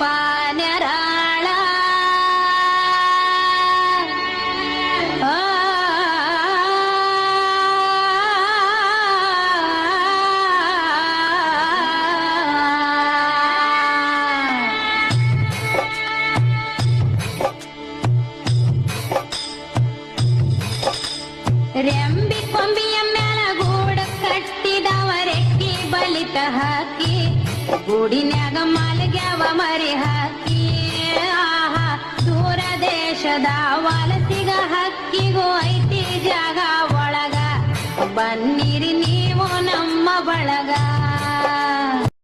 ಪಾನರಾಳ. ರೆಂಬಿ ಹಾಕಿ ಗೂಡಿನ್ಯಾಗ ಮಾಲಿಗೆ ಮರಿ ಹಕ್ಕಿ ದೂರ ದೇಶದ ವಲಸಿಗ ಹಕ್ಕಿಗೂ ಐತಿ ಜಾಗ ಒಳಗ. ಬನ್ನಿರಿ ನೀವು ನಮ್ಮ ಬಳಗ.